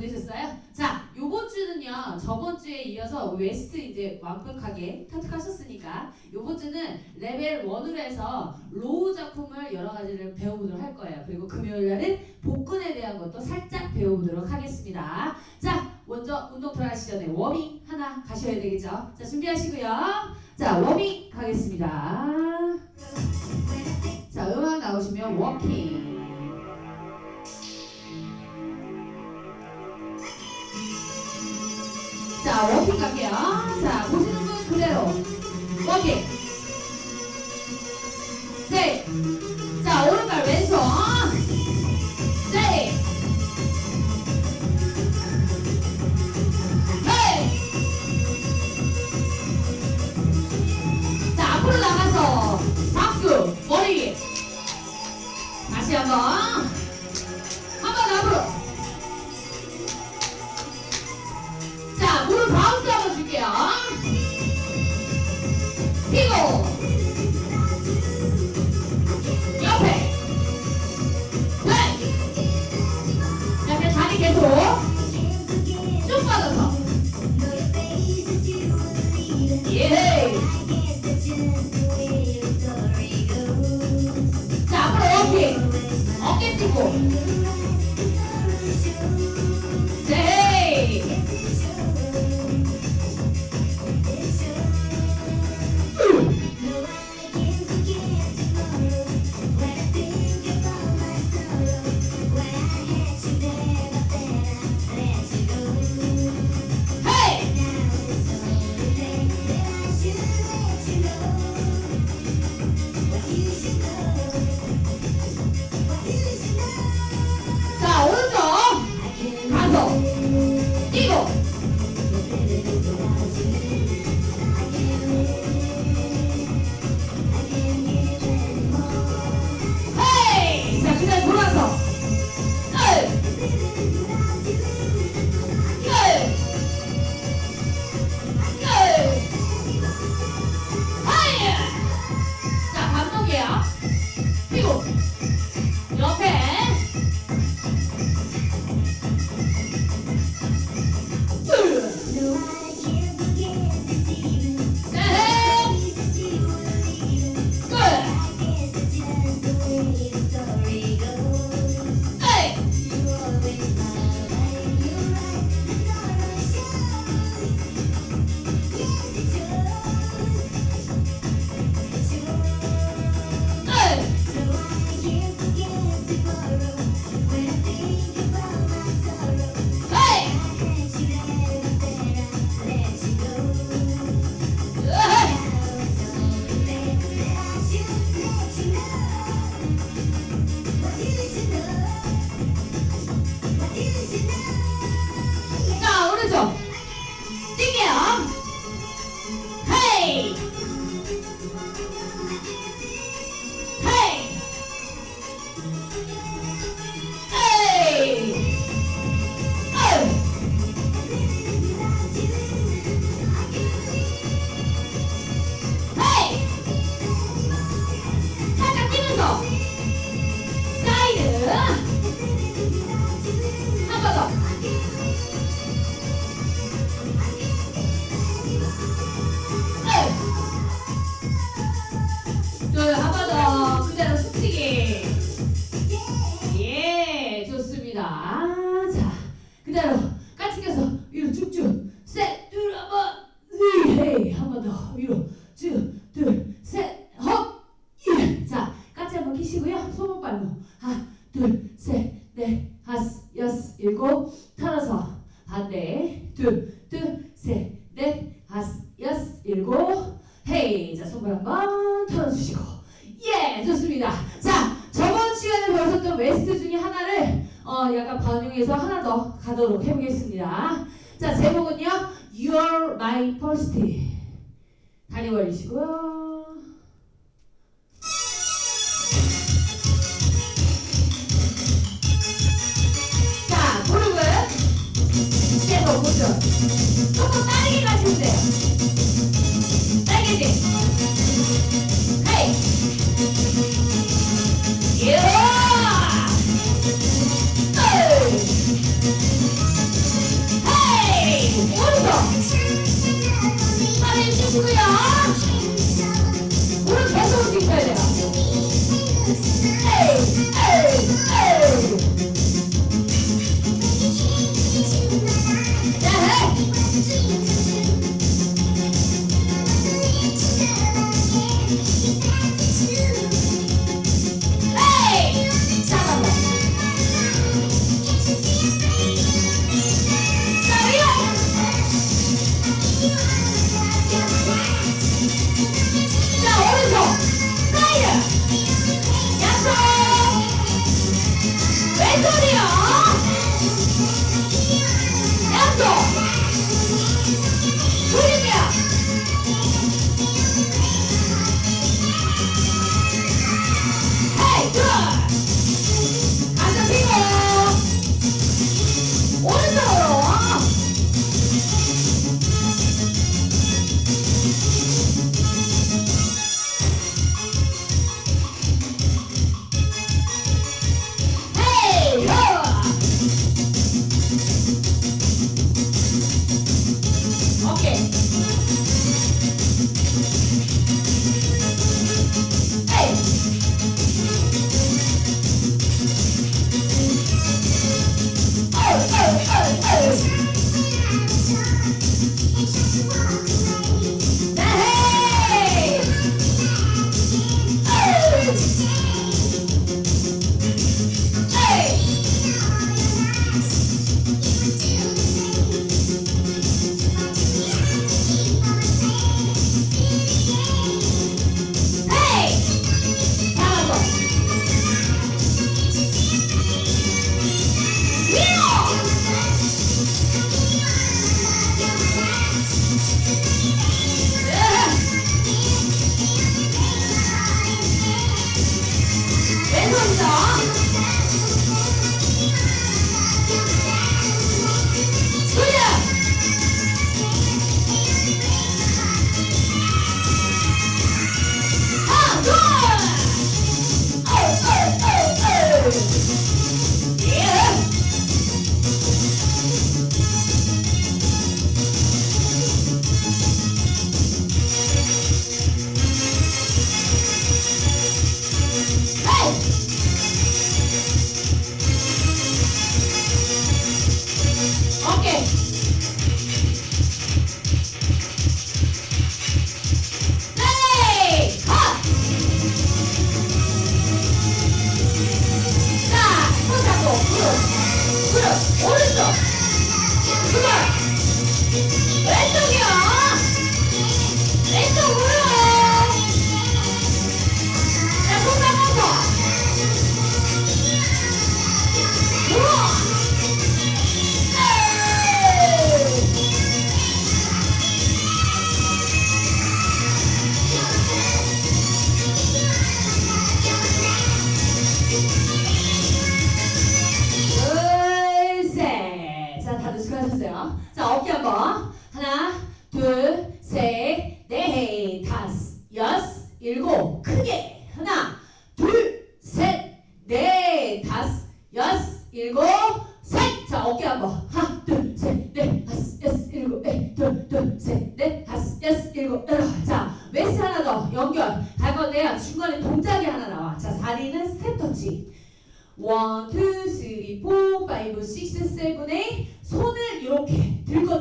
보내셨어요? 자, 요번 주는요. 저번 주에 이어서 웨스트 이제 완벽하게 터득하셨으니까 요번 주는 레벨 1으로 해서 로우 작품을 여러 가지를 배워보도록 할 거예요. 그리고 금요일 날은 복근에 대한 것도 살짝 배워보도록 하겠습니다. 자, 먼저 운동 들어가시기 전에 워밍 하나 가셔야 되겠죠? 자, 준비하시고요. 자, 워밍 가겠습니다. 자, 음악 나오시면 워킹. 자, 워킹 갈게요. 자, 보시는 분 그대로. 워킹. 셋. 자, 오른발 예, 좋습니다. 자, 저번 시간에 배웠었던 웨스트 중에 하나를 어, 약간 반영해서 하나 더 가도록 해보겠습니다. 자, 제목은요. You're my first. 다리 벌리시고요. 조금 빠르게 가시면 돼요. Hey!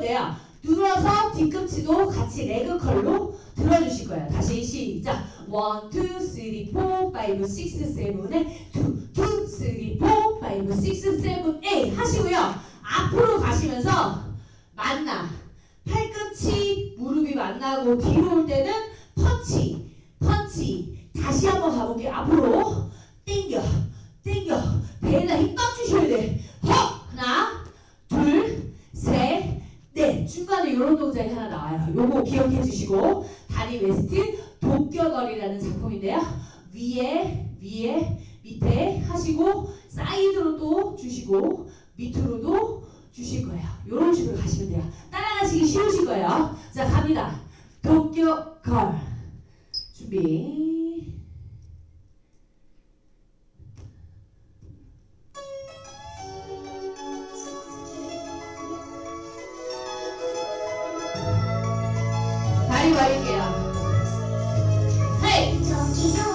건데요. 눌러서 뒤꿈치도 같이 레그 컬로 들어주실 거예요. 다시 시작. 원, 투, 쓰리, 포, 파이브, 식스, 세븐에 투, 투, 쓰리, 포, 파이브, 식스, 세븐, 에이 하시고요. 앞으로 가시면서 만나. 팔꿈치, 무릎이 만나고 뒤로 올 때는 펀치, 펀치. 다시 한번 가볼게요. 앞으로 당겨. 땡겨 배에다 힘 빡 주셔야 돼 허! 하나 둘셋넷 중간에 이런 동작이 하나 나와요. 요거 기억해 주시고 다리 웨스트 도껴걸이라는 작품인데요. 위에 위에 밑에 하시고 사이드로 또 주시고 밑으로도 주실 거예요. 요런 식으로 가시면 돼요. 따라가시기 쉬우실 거예요. 자 갑니다. 도껴걸 준비 다리 말릴게요. 헤이!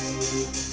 헤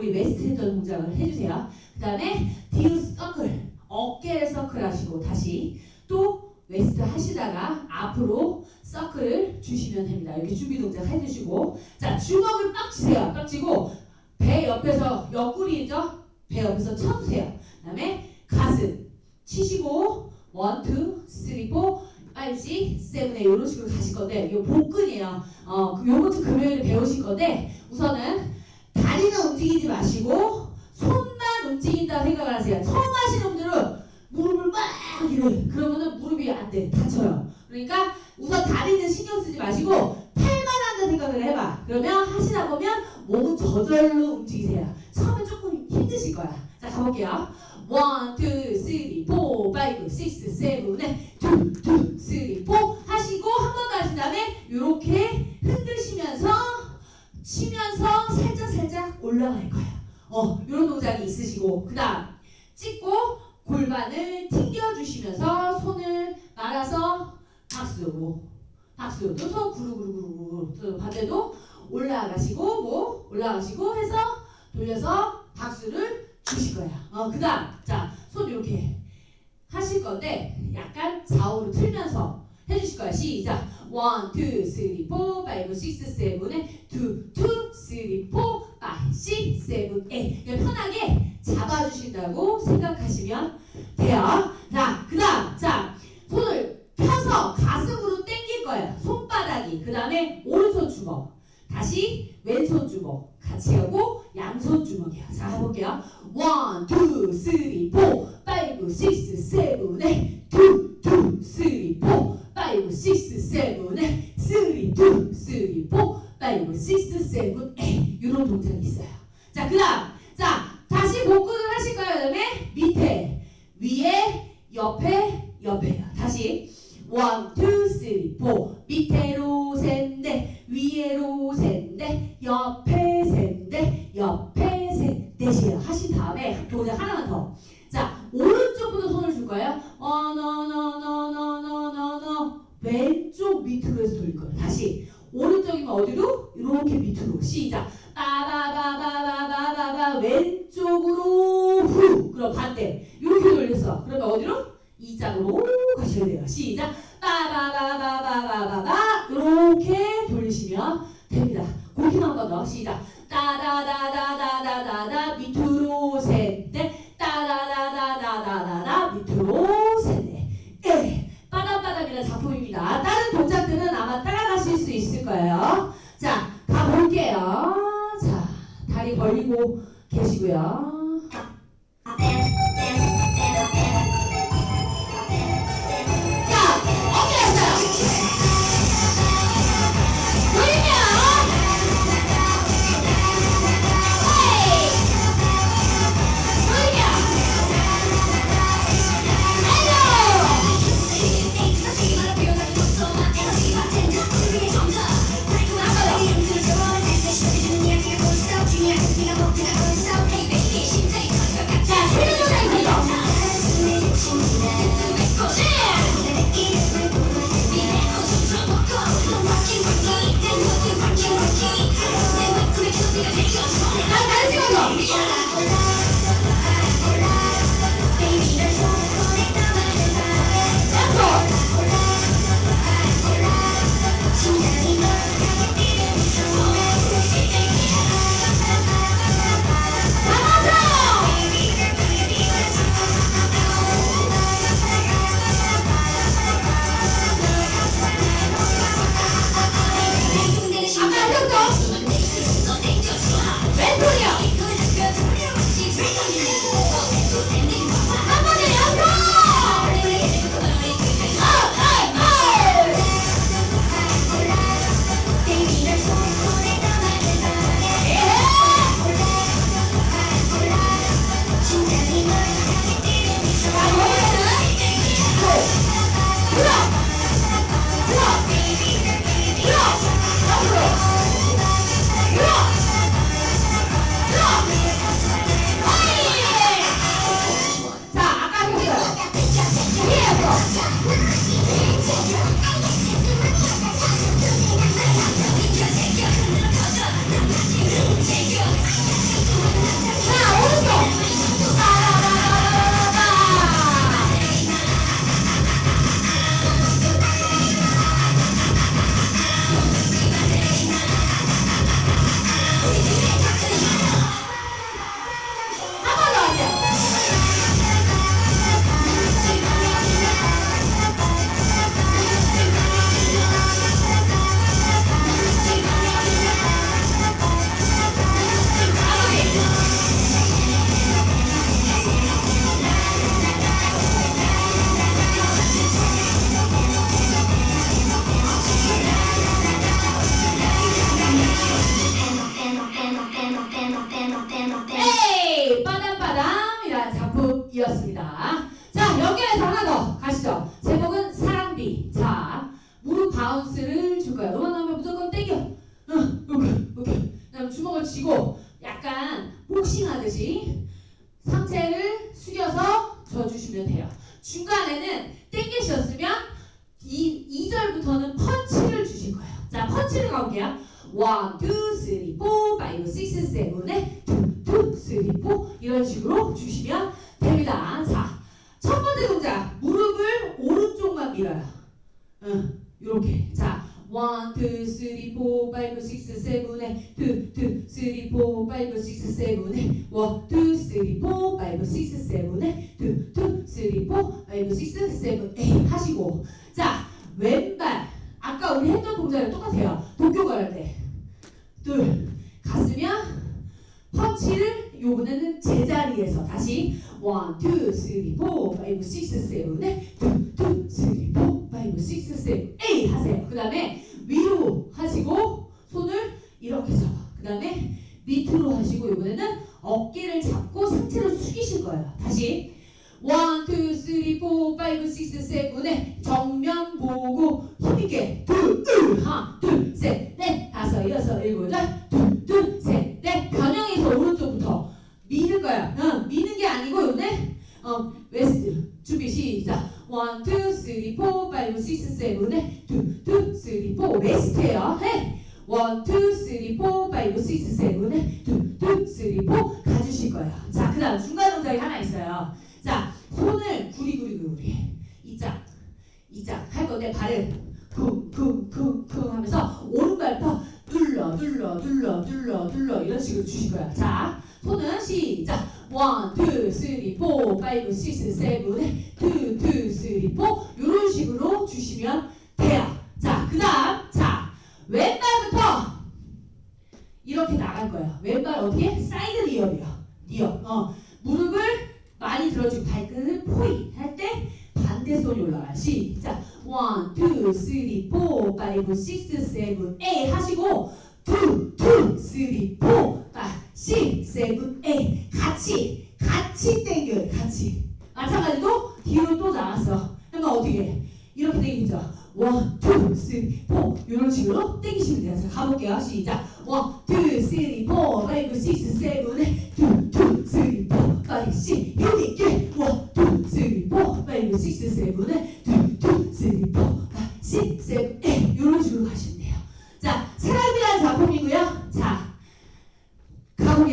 우리 웨스트 핸드 동작을 해주세요. 그 다음에 뒤로 서클. 어깨를 서클 하시고 다시 또 웨스트 하시다가 앞으로 서클을 주시면 됩니다. 이렇게 준비 동작 해주시고 자 주먹을 빡 치세요. 빡 치고 배 옆에서 옆구리죠. 배 옆에서 쳐주세요. 그 다음에 가슴 치시고 원, 투, 쓰리, 포, 파이브, 세븐에 이런 식으로 가실 건데 이거 복근이에요. 어, 그 요것도 금요일에 배우실 건데 우선은 움직이지 마시고 손만 움직인다 생각을 하세요. 처음 하시는 분들은 무릎을 막 이래 그러면은 무릎이 안 돼. 다쳐요. 그러니까 우선 다리는 신경 쓰지 마시고 팔만 한다 생각을 해봐. 그러면 하시다 보면 몸은 저절로 움직이세요. 처음에 조금 힘드실 거야. 자 가볼게요. 원, 투, 쓰리, 포, 파이브, 식스, 세븐에 투, 투, 쓰리, 포 하시고 한 번 더 하신 다음에 이렇게 흔드시면서 치면서 살짝 살짝 올라갈 거예요. 어, 이런 동작이 있으시고 그 다음 찍고 골반을 튕겨주시면서 손을 말아서 박수 뭐 박수 또서 구르구르구르 또 반대도 올라가시고 뭐 올라가시고 해서 돌려서 박수를 주실 거예요. 어 그 다음 자손 이렇게 하실 건데 약간 좌우로 틀면서 해주실 거예요. 시작. 원, 투, 쓰리, 포, 파이브, 식스, 세븐에 투, 투, 쓰리, 포, 파이브, 식, 세븐, 에잇. 이렇게 편하게 잡아주신다고 생각하시면 돼요. 자, 그 다음 자 손을 펴서 가슴으로 당길 거예요. 손바닥이. 그 다음에 오른손 주먹. 다시 왼손 주먹. 같이 하고 양손 주먹이요. 자, 해볼게요. 원, 투, 쓰리, 포, 파이브, 식스, 세븐, 에잇. 투, 투, 쓰리, 포, 파이브, 식스, 세븐, 에잇. 쓰리, 투, 쓰리, 포, 파이브, 식스, 세븐, 에잇. 이런 동작이 있어요. 자, 그 다음. 자, 다시 복근을 하실 거예요. 그 다음에 밑에, 위에, 옆에, 옆에요. 다시. 원, 투, 쓰리, 포. 밑에로 셋넷, 위에로 셋넷, 옆에 셋넷, 옆에 셋넷이에요. 하신 다음에 동작 하나만 더. 그다음 주먹을 쥐고 약간 복싱하듯이 상체를 숙여서 져주시면 돼요. 중간에는 땡기셨으면 이 2절부터는 펀치를 주실 거예요. 자, 펀치를 가볼게요. 1, 2, 3, 4, 5, 6, 7, 8 X, A 하세요. 그 다음에 4, 5, 6, 7, 2, 2, 3, 4 이런 식으로 주시면 돼요. 자, 그 다음 자, 왼발부터 이렇게 나갈 거예요. 왼발 어디에? 사이드 리업이요. 리업. 어, 무릎을 많이 들어주고 발끝을 포이 할 때 반대 손이 올라가요. 시작. 1, 2, 3, 4, 5, 6, 7, 8 하시고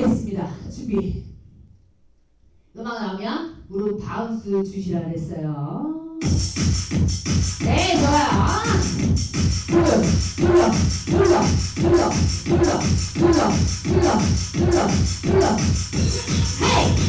하겠습니다. 준비. 음악 나오면 무릎 바운스 주시라 그랬어요. 네, 좋아요. 둘러, 둘러, 둘러, 둘러, 둘러, 둘러, 둘러, 둘러, 둘러. 헤이!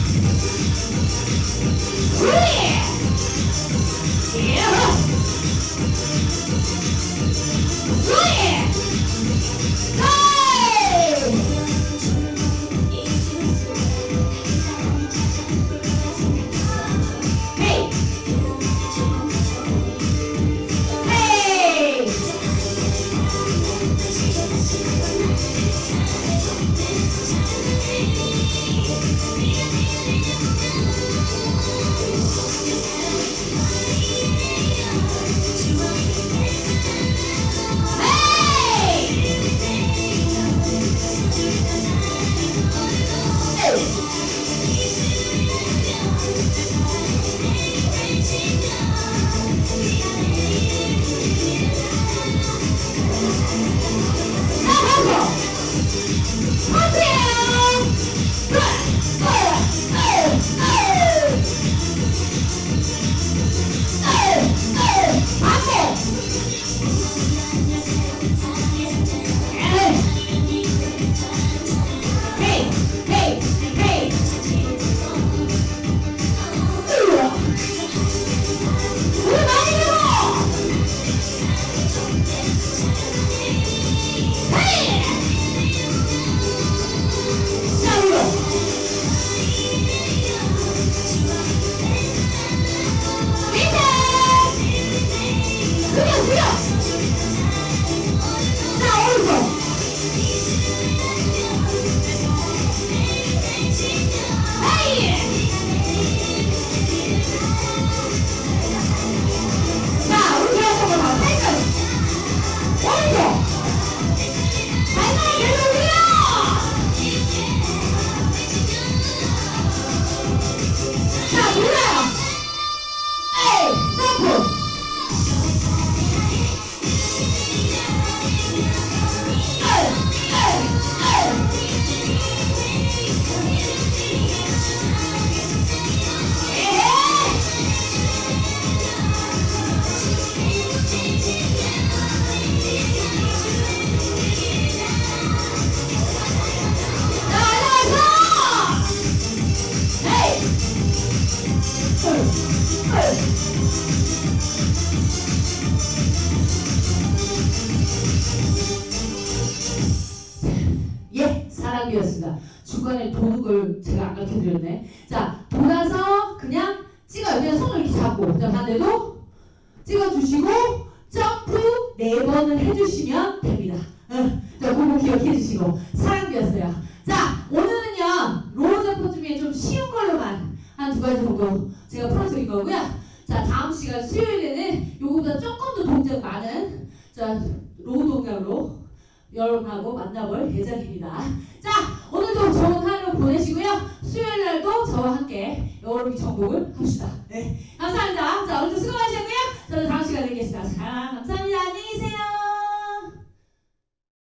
예, 사랑이었습니다. 중간에 도둑을 제가 안 가르쳐 드렸네. 자, 돌아서 그냥 찍어요. 그냥 손을 이렇게 잡고, 그 반대도 찍어주시고,